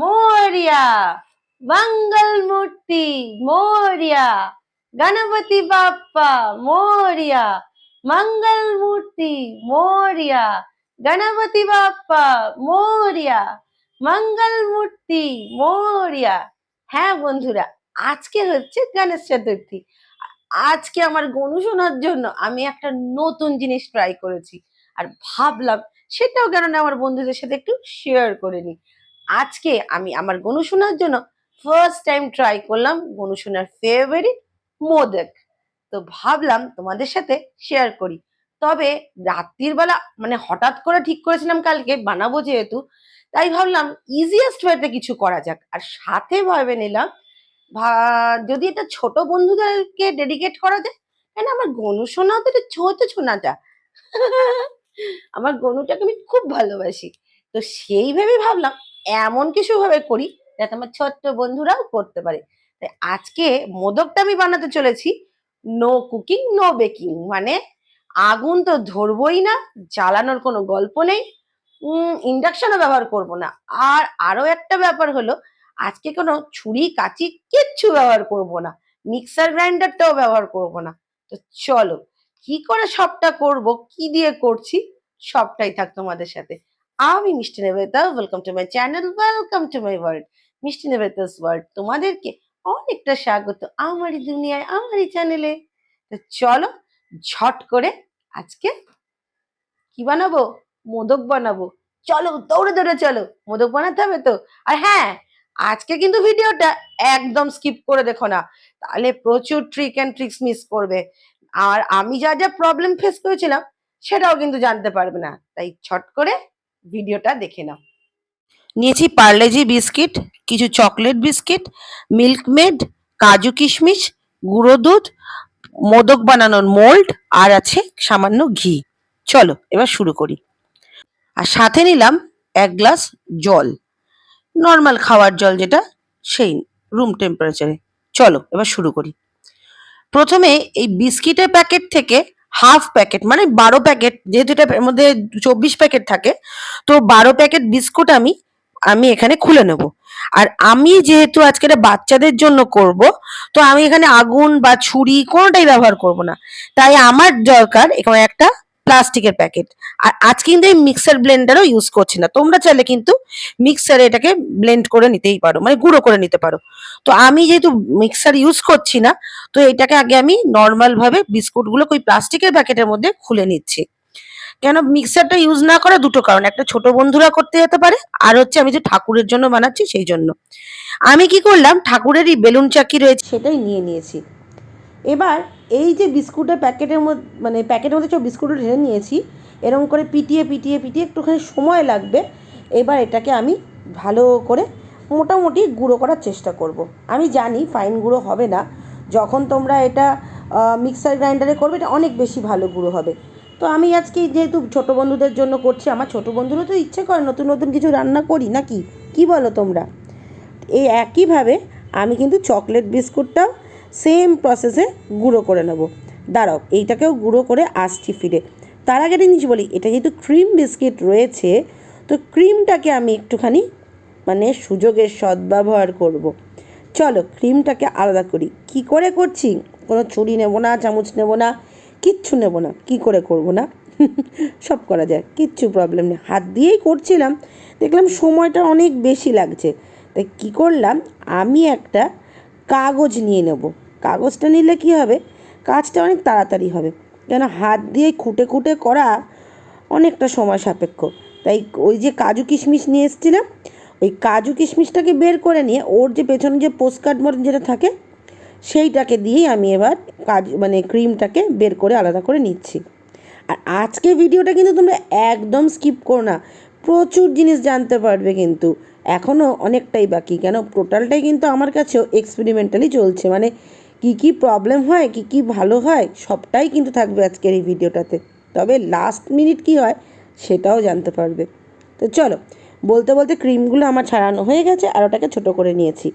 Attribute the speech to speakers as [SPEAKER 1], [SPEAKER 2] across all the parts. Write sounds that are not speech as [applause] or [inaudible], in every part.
[SPEAKER 1] মরিয়া ಮಂಗಲ್ ಮೂರ್ತಿ ಮೋರ್ಯ, ಗಣಪತಿ ಬಾಪ್ಪ ಮೋರ್ಯ ಮಂಗಲ್ ಮೂರ್ತಿ ಮೋರ್ಯ, ಗಣಪತಿ ಬಾಪ್ಪ মরিয়া মঙ্গল মূর্তি মৌরিয়া হ্যাঁ বন্ধুরা, আজকে হচ্ছে গণেশ চতুর্থী। আজকে আমার গণু জন্য আমি একটা নতুন জিনিস ট্রাই করেছি। আর ভাবলাম সেটাও কেননা আমার বন্ধুদের সাথে একটু শেয়ার করে নিই। আজকে আমি আমার গনু শোনার জন্য ফার্স্ট টাইম ট্রাই করলাম গনু শোনার ফেভারিট মোদক। তো ভাবলাম তোমাদের সাথে শেয়ার করি। তবে রাত্রির বেলা মানে হঠাৎ করে ঠিক করেছিলাম কালকে, বানাবো যেহেতু, তাই ভাবলাম ইজিয়েস্ট ওয়েতে কিছু করা যাক। আর সাথে ভাবে নিলাম যদি এটা ছোট বন্ধুদেরকে ডেডিকেট করা যায়, কেন আমার গনু শোনাও তো ছোট শোনাটা? [laughs] আমার গনুটাকে আমি খুব ভালোবাসি। তো সেই ভেবে ভাবলাম এমন কিছু ভাবে করি যাতে আমার ছোট্ট বন্ধুরাও করতে পারে। আজকে মোদকটা আমি বানাতে চলেছি নো কুকিং নো বেকিং মানে আগুন তো ধরবই না, জ্বালানোর কোনো গল্প নেই ইন্ডাকশনও ব্যবহার করব না। আর আরও একটা ব্যাপার হলো, আজকে কোনো ছুরি, কাচি কিচ্ছু ব্যবহার করব না মিক্সার গ্রাইন্ডারটাও ব্যবহার করব না। তো চলো, কি করে সবটা করব, কি দিয়ে করছি, সবটাই থাক তোমাদের সাথে। আমি Mishti Nebeta welcome to my channel welcome to my world Mishti নেবেতাস world তোমাদেরকে অনেকটা স্বাগত আমারই দুনিয়ায় আমারই চ্যানেলে তো চলো, ঝট করে আজকে কি বানাবো? মোদক বানাবো। চলো, দৌড়ে দৌড়ে চলো। মোদক বানাতে হবে তো? আর হ্যাঁ আজকে কিন্তু ভিডিওটা একদম স্কিপ করে দেখো না। তাহলে প্রচুর ট্রিক অ্যান্ড ট্রিক্স মিস করবে। আর আমি যা যা প্রবলেম ফেস করেছিলাম, সেটাও কিন্তু জানতে পারবে না। তাই ছট করে ভিডিওটা দেখে নাও। নিয়েছি পার্লেজি বিস্কিট, কিছু চকলেট বিস্কিট, মিল্কমেড, কাজু কিশমিশ, গুঁড়ো দুধ, মোদক বানানোর মোল্ড, আর আছে সামান্য ঘি। চলো, এবার শুরু করি। আর সাথে নিলাম এক গ্লাস জল। নর্মাল খাওয়ার জল যেটা, সেই রুম টেম্পারেচারে চলো, এবার শুরু করি। প্রথমে এই বিস্কিটের প্যাকেট থেকে হাফ প্যাকেট মানে বারো প্যাকেট, যেহেতু এটা মধ্যে চব্বিশ প্যাকেট থাকে, তো বারো প্যাকেট বিস্কুট আমি আমি এখানে খুলে নেব। আর আমি যেহেতু আজকে এটা বাচ্চাদের জন্য করব, তো আমি এখানে আগুন বা ছুরি কোনোটাই ব্যবহার করব না। তাই আমার দরকার এখানে একটা প্লাস্টিকের প্যাকেট। আর আজকে কিন্তু এই মিক্সার ব্লেন্ডারও ইউজ করছি না। তোমরা চাইলে কিন্তু মিক্সারে এটাকে ব্লেন্ড করে নিতেই পারো মানে গুঁড়ো করে নিতে পারো। তো আমি যেহেতু মিক্সার ইউজ করছি না, তো এটাকে আগে আমি নর্মাল ভাবে বিস্কুটগুলো ওই প্লাস্টিকের প্যাকেটের মধ্যে খুলে নিচ্ছি। কেন? মিক্সারটা ইউজ না করা দুটো কারণ। একটা ছোট বন্ধুরা করতে যেতে পারে, আর হচ্ছে আমি যে ঠাকুরের জন্য বানাচ্ছি সেই জন্য। আমি কি করলাম? ঠাকুরেরই বেলুন চাকি রয়েছে, সেটাই নিয়ে নিয়েছি। এবার এই যে বিস্কুটের প্যাকেটের মধ্যে মানে প্যাকেটের মধ্যে সব বিস্কুটও ঢেলে নিয়েছি, এরকম করে পিটিয়ে পিটিয়ে পিটিয়ে একটুখানি সময় লাগবে, এবার এটাকে আমি ভালো করে মোটামুটি গুঁড়ো করার চেষ্টা করব। আমি জানি ফাইন গুঁড়ো হবে না, যখন তোমরা এটা মিক্সার গ্রাইন্ডারে করবে, এটা অনেক বেশি ভালো গুঁড়ো হবে। তো আমি আজকে যেহেতু ছোট বন্ধুদের জন্য করছি, আমার ছোট বন্ধুরও তো ইচ্ছে করে নতুন নতুন কিছু রান্না করি, নাকি? কি বলো তোমরা? এই একইভাবে আমি কিন্তু চকলেট বিস্কুটটাও সেম প্রসেসে গুঁড়ো করে নেব। দাঁড়াও, এইটাকেও গুঁড়ো করে আসছি ফিরে। তার আগে জিনিস বলি, এটা যেহেতু ক্রিম বিস্কিট রয়েছে, তো ক্রিমটাকে আমি একটুখানি মানে সুযোগের সদ্ব্যবহার করব। চলো ক্রিমটাকে আলাদা করি। কি করে করছি? কোনো ছুরি নেব না, চামচ নেব না, কিচ্ছু নেব না। কি করে করব না? [laughs] সব করা যায়, কিচ্ছু প্রবলেম নেই। হাত দিয়েই করছিলাম, দেখলাম সময়টা অনেক বেশি লাগছে। তাই কী করলাম, আমি একটা কাগজ নিয়ে নেব। কাগজটা নিলে কি হবে? কাজটা অনেক তাড়াতাড়ি হবে। কেন হাত দিয়ে খুঁটে খুঁটে করা অনেকটা সময় সাপেক্ষ। তাই ওই যে কাজু কিশমিশ নিয়ে এসেছিলাম, ওই কাজু কিশমিশটাকে বের করে নিয়ে ওর যে পেছনে যে পোস্টকার্ড মতন যেটা থাকে, সেইটাকে দিয়েই আমি এবার কাজ মানে ক্রিমটাকে বের করে আলাদা করে নিচ্ছি। আর আজকে ভিডিওটা কিন্তু তোমরা একদম স্কিপ করো না। প্রচুর জিনিস জানতে পারবে কিন্তু। এখনও অনেকটাই বাকি। কেন? টোটালটাই কিন্তু আমার কাছেও এক্সপেরিমেন্টালি চলছে। মানে কি কি প্রবলেম হয়, কি কি ভালো হয়, সবটাই কিন্তু থাকবে আজকের এই ভিডিওটাতে। তবে লাস্ট মিনিট কি হয়, সেটাও জানতে পারবে। তো চলো, বলতে বলতে ক্রিমগুলো আমার ছাড়ানো হয়ে গেছে আর ওটাকে ছোটো করে নিয়েছি।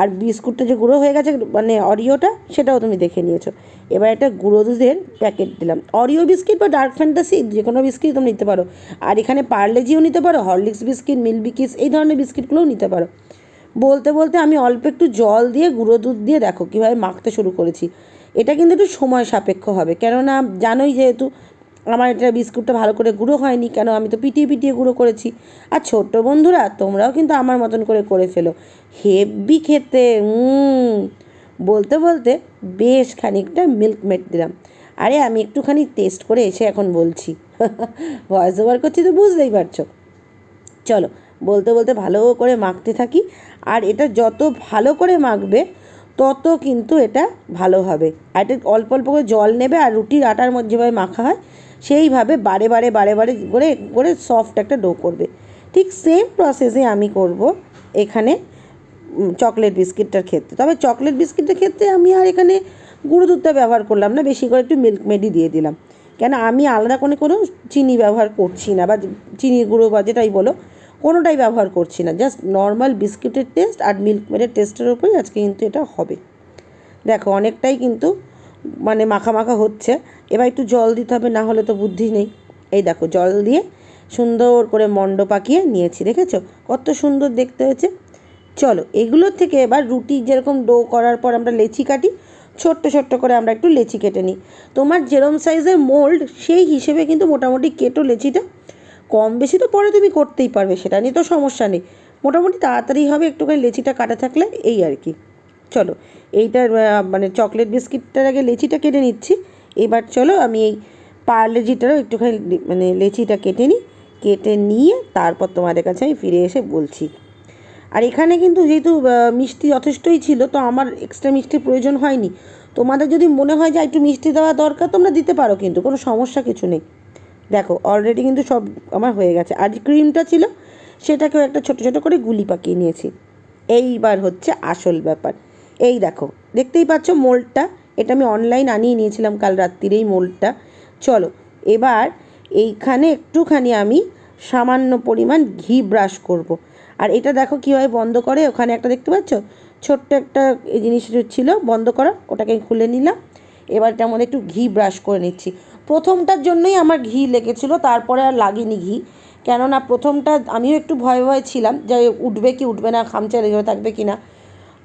[SPEAKER 2] আর বিস্কুটটা যে গুঁড়ো হয়ে গেছে মানে অরিওটা সেটাও তুমি দেখে নিয়েছো। এবার একটা গুঁড়ো দুধের প্যাকেট দিলাম। অরিও বিস্কিট বা ডার্ক ফ্যান্টাসি যে কোনো বিস্কিট তুমি নিতে পারো। আর এখানে পার্লেজিও নিতে পারো হরলিক্স বিস্কিট মিল্ক বিকিস এই ধরনের বিস্কিটগুলোও নিতে পারো। বলতে বলতে আমি অল্প একটু জল দিয়ে, গুঁড়ো দুধ দিয়ে দেখো কীভাবে মাখতে শুরু করেছি। এটা কিন্তু একটু সময় সাপেক্ষ হবে। কেননা জানোই যেহেতু আমার এটা বিস্কুটটা ভালো করে গুঁড়ো হয়নি, কেন আমি তো পিটিয়ে পিটিয়ে গুঁড়ো করেছি। আর ছোট্ট বন্ধুরা, তোমরাও কিন্তু আমার মতন করে করে ফেলো। হেভি খেতে বলতে বলতে বেশ খানিকটা মিল্ক মেড দিলাম। আরে, আমি একটুখানি টেস্ট করে এসে এখন বলছি। [laughs] ভয়েস ওভার করছি তো বুঝতেই পারছ। চলো, বলতে বলতে ভালো করে মাখতে থাকি। আর এটা যত ভালো করে মাখবে, তত কিন্তু এটা ভালো হবে। আর এটা অল্প অল্প করে জল নেবে আর রুটির আটার মধ্যে যেভাবে মাখা হয়, সেইভাবে বারে বারে বারে বারে করে করে সফট একটা ডো করবে। ঠিক সেম প্রসেসে আমি করব এখানে চকলেট বিস্কিটটার ক্ষেত্রে। তবে চকলেট বিস্কিটের ক্ষেত্রে আমি আর এখানে গুঁড়ো দুধটা ব্যবহার করলাম না, বেশি করে একটু মিল্ক মেডি দিয়ে দিলাম। কেন, আমি আলাদা করে কোনো চিনি ব্যবহার করছি না, বা চিনি গুঁড়ো বা যেটাই বলো কোনোটাই ব্যবহার করছি না। জাস্ট নর্মাল বিস্কিটের টেস্ট আর মিল্ক মেডের টেস্টের উপরেই আজকে কিন্তু এটা হবে। দেখো, অনেকটাই কিন্তু মানে মাখা মাখা হচ্ছে। এবার একটু জল দিতে হবে, না হলে তো বুদ্ধি নেই। এই দেখো, জল দিয়ে সুন্দর করে মণ্ড পাকিয়ে নিয়েছি, দেখেছ? কত সুন্দর দেখতে হয়েছে। চলো এগুলোর থেকে এবার রুটি যেরকম ডো করার পর আমরা লেচি কাটি, ছোট্ট ছোট্ট করে আমরা একটু লেচি কেটে নিই। তোমার যেরম সাইজের মোল্ড সেই হিসেবে কিন্তু মোটামুটি কেটো লেচিটা কম বেশি তো পরে তুমি করতেই পারবে সেটা নিয়ে তো সমস্যা নেই। মোটামুটি তাড়াতাড়ি হবে একটুখানি লেচিটা কাটা থাকলে এই আর কি। চলো, এইটার মানে চকলেট বিস্কিটটার আগে লেচিটা কেটে নিচ্ছি। এবার চলো আমি এই পার্লেজিটারও একটুখানি মানে লেচিটা কেটে নিই। কেটে নিয়ে তারপর তোমাদের কাছে আমি ফিরে এসে বলছি। আর এখানে কিন্তু যেহেতু মিষ্টি যথেষ্টই ছিল, তো আমার এক্সট্রা মিষ্টির প্রয়োজন হয়নি। তোমাদের যদি মনে হয় যে একটু মিষ্টি দেওয়া দরকার, তোমরা দিতে পারো কিন্তু, কোনো সমস্যা কিছু নেই। দেখো অলরেডি কিন্তু সব আমার হয়ে গেছে। আর যে ক্রিমটা ছিল, সেটাকেও একটা ছোট ছোট করে গুলি পাকিয়ে নিয়েছি। এইবার হচ্ছে আসল ব্যাপার। এই দেখো, দেখতেই পাচ্ছ মোল্ডটা এটা আমি অনলাইন আনিয়ে নিয়েছিলাম কাল রাত্রিরেই মোল্ডটা চলো, এবার এইখানে একটুখানি আমি সামান্য পরিমাণ ঘি ব্রাশ করব। আর এটা দেখো কীভাবে বন্ধ করে, ওখানে একটা দেখতে পাচ্ছ? ছোট্ট একটা এই জিনিস ছিল, বন্ধ করা, ওটাকে খুলে নিলাম। এবার এটার মধ্যে একটু ঘি ব্রাশ করে নিচ্ছি। প্রথমটার জন্যই আমার ঘি লেগেছিলো, তারপরে আর লাগেনি ঘি। কেননা প্রথমটা আমিও একটু ভয়ে ভয়ে ছিলাম যে উঠবে কি উঠবে না, খামচা লেগে থাকবে কি না।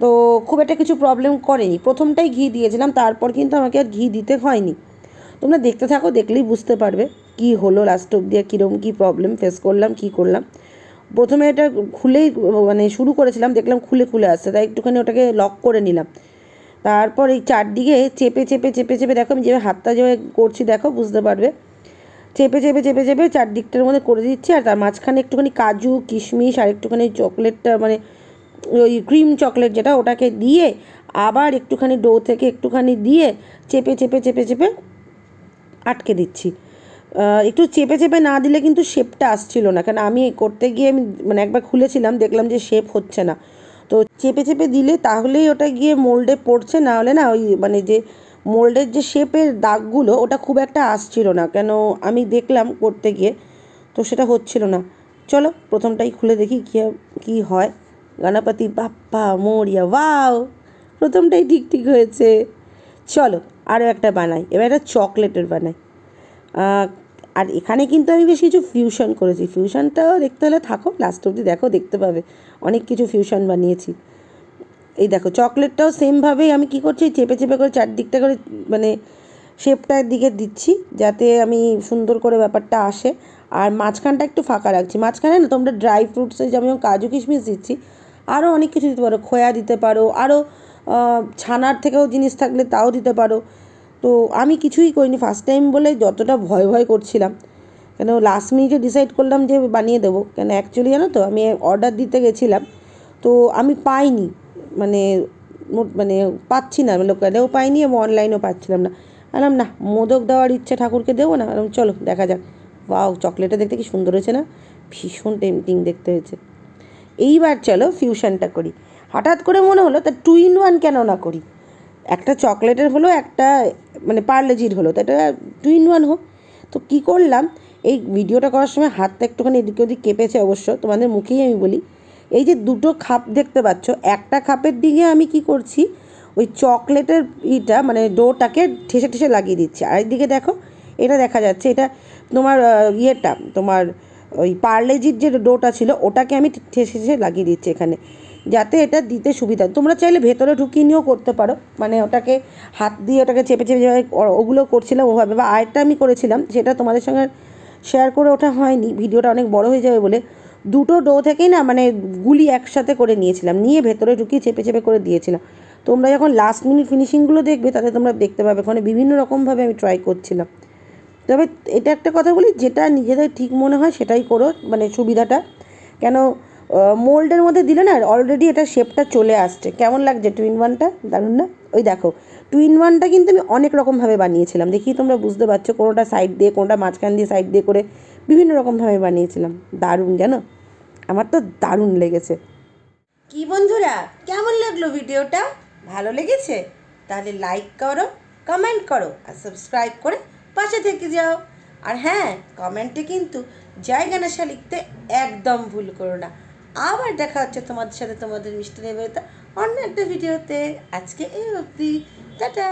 [SPEAKER 2] তো খুব একটা কিছু প্রবলেম করেনি। প্রথমটাই ঘি দিয়েছিলাম, তারপর কিন্তু আমাকে আর ঘি দিতে হয়নি। তোমরা দেখতে থাকো, দেখলেই বুঝতে পারবে কি হলো লাস্ট অব্দি আর কীরকম কী প্রবলেম ফেস করলাম, কি করলাম। প্রথমে এটা খুলেই মানে শুরু করেছিলাম, দেখলাম খুলে খুলে আসছে, তাই একটুখানি ওটাকে লক করে নিলাম। তারপর এই চারদিকে চেপে চেপে চেপে চেপে, দেখো আমি যেভাবে হাতটা যেভাবে করছি, দেখো বুঝতে পারবে। চেপে চেপে চেপে চেপে চারদিকটার মধ্যে করে দিচ্ছি আর তার মাঝখানে একটুখানি কাজু, কিশমিশ আর একটুখানি চকলেটটা মানে ওই ক্রিম চকলেট যেটা ওটাকে দিয়ে আবার একটুখানি ডো থেকে একটুখানি দিয়ে চেপে চেপে চেপে চেপে আটকে দিচ্ছি। একটু চেপে চেপে না দিলে কিন্তু শেপটা আসছিল না। কারণ আমি করতে গিয়ে আমি মানে একবার খুলেছিলাম, দেখলাম যে শেপ হচ্ছে না। তো চেপে চেপে দিলে তাহলেই ওটা গিয়ে মোল্ডে পড়ছে, না হলে না ওই মানে যে মোল্ডের যে শেপের দাগগুলো, ওটা খুব একটা আসছিল না। কেন আমি দেখলাম করতে গিয়ে, তো সেটা হচ্ছিল না। চলো প্রথমটাই খুলে দেখি কী কী হয়। গণপতি বাপ্পা, মরিয়া, ওয়াও! প্রথমটাই ঠিক ঠিক হয়েছে। চলো আরও একটা বানাই। এবার একটা চকলেটের বানাই। আর এখানে কিন্তু আমি বেশ কিছু ফিউশন করেছি। ফিউশনটাও দেখতে হলে থাকো লাস্ট অবধি দেখো, দেখতে পাবে। অনেক কিছু ফিউশন বানিয়েছি। এই দেখো চকলেটটাও সেমভাবেই আমি কি করছি, চেপে চেপে করে চারদিকটা করে মানে শেপটার দিকে দিচ্ছি, যাতে আমি সুন্দর করে ব্যাপারটা আসে। আর মাঝখানটা একটু ফাঁকা রাখছি। মাঝখানে না তোমরা ড্রাই ফ্রুটসে যেমন কাজু কিশমিশ দিচ্ছি আরও অনেক কিছু দিতে পারো, খোয়া দিতে পারো আরও ছানার থেকেও জিনিস থাকলে তাও দিতে পারো। তো আমি কিছুই করিনি। ফার্স্ট টাইম বলে যতটা ভয় ভয় করছিলাম। কেন লাস্ট মিনিটে ডিসাইড করলাম যে বানিয়ে দেবো। কেন অ্যাকচুয়ালি জানো তো, আমি অর্ডার দিতে গেছিলাম। তো আমি পাইনি। মানে মানে পাচ্ছি না। লোকালেও পাইনি এবং অনলাইনেও পাচ্ছিলাম না। বললাম, না, মোদক দেওয়ার ইচ্ছে ঠাকুরকে দেবো না। বললাম, চলো, দেখা যাক। বাও চকলেটটা দেখতে কি সুন্দর হয়েছে না? ভীষণ টেম্পটিং দেখতে হয়েছে। এইবার চলো ফিউশনটা করি। হঠাৎ করে মনে হলো, তা টু ইন ওয়ান কেন না করি? একটা চকলেটের হলো একটা মানে পার্লেজির হলো। তো এটা টু ইন ওয়ান হোক। তো কী করলাম, এই ভিডিওটা করার সময় হাতটা একটুখানি এদিকে ওদিক কেঁপেছে অবশ্য, তোমাদের মুখেই আমি বলি। এই যে দুটো খাপ দেখতে পাচ্ছ, একটা খাপের দিকে আমি কি করছি, ওই চকলেটের ইটা মানে ডোটাকে ঠেসে ঠেসে লাগিয়ে দিচ্ছি। আরেকদিকে দেখো, এটা দেখা যাচ্ছে, এটা তোমার ইয়েটা, তোমার ওই পার্লেজির যে ডোটা ছিল, ওটাকে আমি ঠেসে ঠেসে লাগিয়ে দিচ্ছি এখানে। যাতে এটা দিতে সুবিধা তোমরা চাইলে ভেতরে ঢুকিয়ে নিয়েও করতে পারো। মানে ওটাকে হাত দিয়ে ওটাকে চেপে চেপে যেভাবে ওগুলো করছিলাম ওভাবে। বা আরেকটা আমি করেছিলাম, সেটা তোমাদের সঙ্গে শেয়ার করে ওঠা হয়নি। ভিডিওটা অনেক বড় হয়ে যাবে বলে। দুটো ডো থেকেই না মানে গুলি একসাথে করে নিয়েছিলাম। নিয়ে ভেতরে ঢুকিয়ে চেপে চেপে করে দিয়েছিলাম। তোমরা যখন লাস্ট মিনিট ফিনিশিংগুলো দেখবে, তাতে তোমরা দেখতে পাবে। ওখানে বিভিন্ন রকমভাবে আমি ট্রাই করছিলাম। তবে এটা একটা কথা বলি, যেটা নিজেদের ঠিক মনে হয় সেটাই করো। মানে সুবিধাটা। কেন মোল্ডের মধ্যে দিলে না অলরেডি এটা শেপটা চলে আসছে। কেমন লাগছে টুইন ওয়ানটা দারুণ না? ওই দেখো টুইন ওয়ানটা কিন্তু আমি অনেক রকমভাবে বানিয়েছিলাম। দেখি তোমরা বুঝতে পারছ কোনোটা সাইড দিয়ে, কোনোটা মাঝখান দিয়ে সাইড দিয়ে করে বিভিন্ন রকমভাবে বানিয়েছিলাম। দারুণ, জানো? আমার তো দারুণ লেগেছে। কি বন্ধুরা, কেমন লাগল ভিডিওটা? ভালো লেগেছে? তাহলে লাইক করো কমেন্ট করো, আর সাবস্ক্রাইব করে পাশে থেকে যাও। আর হ্যাঁ কমেন্টে কিন্তু জায়গা নেশা লিখতে একদম ভুল করো না। আবার দেখা হচ্ছে তোমাদের সাথে তোমাদের মিষ্টি নেবে অন্য একটা ভিডিওতে। আজকে এই অবধি। টাটা।